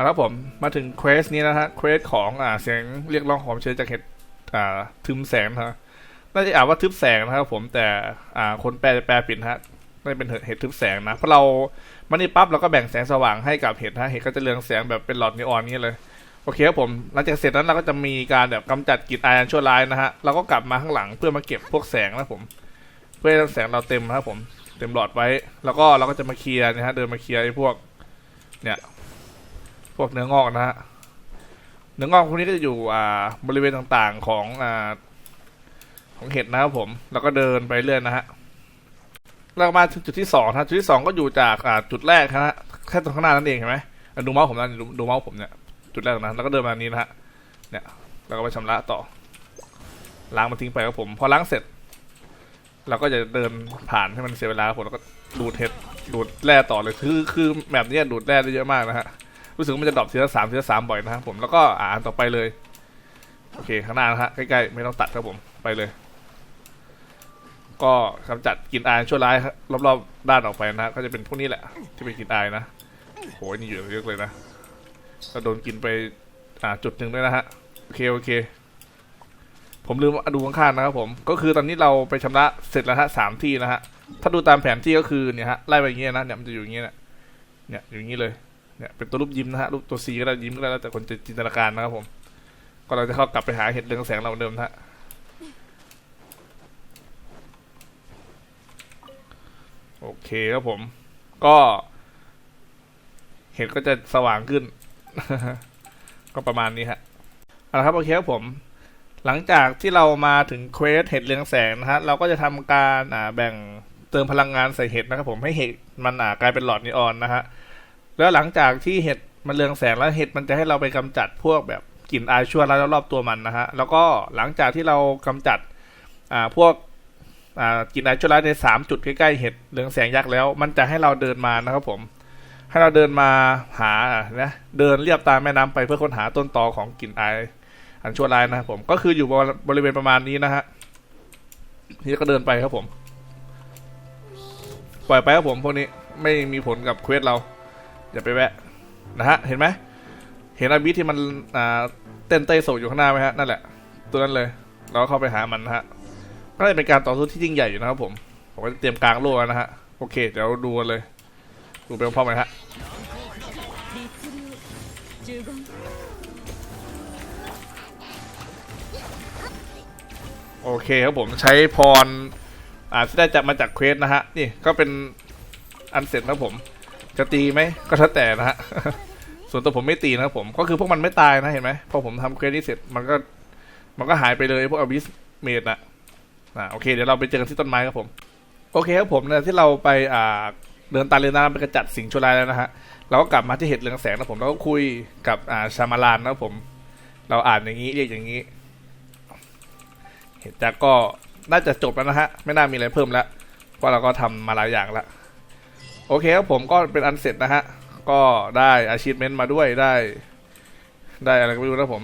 เอาละผมมาถึงเควสนี้นะฮะเควสของอ่าเสียงเรียกร้องของเชิญจากเห็ดอ่าทึมแสงนะฮะน่าจะอ่านว่าทึบแสงนะครับผมแต่อ่าคนแปลจะแปลผิดนะฮะน่เป็นเห็ดทึบแสงนะเพราะเรามันนี่ปั๊บเราก็แบ่งแสงสว่างให้กับเห็ดนะเห็ดก็จะเรืองแสงแบบเป็นหลอดนีออนนี้เลยโอเคครับผมหลังจากเสร็จนั้นเราก็จะมีการแบบกำจัดกลิ่นอายอันชั่วร้ายนะฮะเราก็กลับมาข้างหลังเพื่อมาเก็บพวกแสงนะผม เพื่อให้แสงเราเต็มนะครับผมเต็มหลอดไว้ แล้วก็เราก็จะมาเคลียร์นะฮะเดินมาเคลียร์ไอ้พวก เนี่ย วกเนื้องอกนะฮะเนื้องอกพวกนี้ก็จะอยู่อ่าบริเวณต่างๆของอ่าของเห็ดนะครับผม แล้วก็เดินไปเรื่อยนะฮะเรามาถึงจุดที่สองนะจุดที่สองก็อยู่จากอ่าจุดแรกนะฮะแค่ตรงข้างหน้านั่นเองเห็นไหมดูเมาส์ผมนะดูดูเมาส์ผมเนี่ยจุดแรกนะแล้วก็เดินมานี้นะฮะเนี่ยเราก็ไปชำระต่อล้างมันทิ้งไปครับผม พอล้างเสร็จเราก็จะเดินผ่านให้มันเสียเวลาครับผมแล้วก็ดูดเห็ดดูดแร่ต่อเลยคือคือแบบนี้ดูดแร่ได้เยอะมากนะฮะ รู้สึกว่ามันจะดรอปทีละสามทีละสามบ่อยนะครับผมแล้วก็อ่านต่อไปเลย โอเคข้างหน้านะฮะใกล้ๆไม่ต้องตัดครับผมไปเลย ก็กำจัดกลิ่นอายชั่วร้ายครับรอบๆด้านออกไปนะก็จะเป็นพวกนี้แหละ ที่เป็นกลิ่นอายนะโหนี่เยอะเยอะเลยนะก็โดนกินไปอ่าจุดหนึ่งด้วยนะฮะโอเคโอเค ผมลืมดูข้างๆนะครับผม ก็คือตอนนี้เราไปชำระเสร็จแล้วฮะสามที่นะฮะถ้าดูตามแผนที่ก็คือเนี่ยฮะไล่ไปอย่างเงี้ยนะเนี่ยมันจะอยู่อย่างเงี้ยนะเนี่ยอยู่อย่างงี้เลย เนี่ยเป็นตัวรูปยิ้มนะฮะรูปตัวซีก็ได้ยิ้มก็ได้แล้วแต่คนจะจินตนาการนะครับผม ก็เราจะเข้ากลับไปหาเห็ดเรืองแสงเราเดิมนะฮะโอเคครับผม ก็ เห็ดก็จะสว่างขึ้น ก็ประมาณนี้ฮะเอาละครับโอเคครับผม หลังจากที่เรามาถึงเควสเห็ดเรืองแสงนะฮะเราก็จะทำการอ่าแบ่งเติมพลังงานใส่เห็ดนะครับผมให้เห็ดมันอ่ากลายเป็นหลอดนีออนนะฮะ แล้วหลังจากที่เห็ดมันเรืองแสงแล้วเห็ดมันจะให้เราไปกำจัดพวกแบบกลิ่นอายชั่วร้ายรอบตัวมันนะฮะ แล้วก็หลังจากที่เรากำจัดอ่าพวกอ่ากลิ่นอายชั่วร้ายในสามจุดใกล้ๆเห็ดเรืองแสงยักษ์แล้ว มันจะให้เราเดินมานะครับผม ให้เราเดินมาหานะเดินเรียบตามแม่น้ำไปเพื่อค้นหาต้นตอของกลิ่นอายอันชั่วร้ายนะครับผมก็คืออยู่บริเวณประมาณนี้นะฮะนี่ก็เดินไปครับผม ปล่อยไปครับผมพวกนี้ไม่มีผลกับเควสเรา อย่าไปแวะนะฮะเห็นไหมเห็นอาบีที่มันอ่าเต้นเตยโศกอยู่ข้างหน้าไหมฮะนั่นแหละตัวนั้นเลย เราเข้าไปหามันนะฮะก็เลยเป็นการต่อสู้ที่ยิ่งใหญ่อยู่นะครับผมผมก็เตรียมกลางโลกแล้วนะฮะโอเคเดี๋ยวดูกันเลย ดูไปพร้อมๆกันฮะโอเคครับผมใช้พรอ่าที่ได้จากมาจากเควสนะฮะนี่ก็เป็นอันเสร็จครับผม จะตีไหมก็แล้วแต่นะฮะ ส่วนตัวผมไม่ตีนะครับผม ก็คือพวกมันไม่ตายนะเห็นไหมพอผมทำเควสนี้เสร็จมันก็ มันก็หายไปเลยพวกอบิสเมดนะอ่าโอเคเดี๋ยวเราไปเจอกันที่ต้นไม้ครับผม โอเคครับผมเนี่ยที่เราไปอ่าเดินตาเรือน้ำไปกระจัดสิ่งชั่วร้ายแล้วนะฮะเราก็กลับมาที่เห็ดเรืองแสงนะผมแล้วก็คุยกับอ่าชามาลานนะผม เราอ่านอย่างนี้เรียกอย่างนี้ เห็นจากก็น่าจะจบแล้วนะฮะไม่น่ามีอะไรเพิ่มแล้วเพราะเราก็ทำมาหลายอย่างแล้ว โอเคครับผมก็เป็นอันเสร็จนะฮะ ก็ได้อาชีพเมนต์มาด้วยได้ ได้อะไรก็ไม่รู้นะผม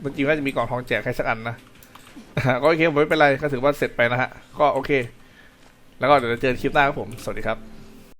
เมื่อกี้น่าจะมีกล่องทองแจกใครสักอันนะก็โอเคผมไม่เป็นไรก็ถือว่าเสร็จไปนะฮะ ก็โอเค แล้วก็เดี๋ยวเราเจอคลิปหน้าครับผม สวัสดีครับ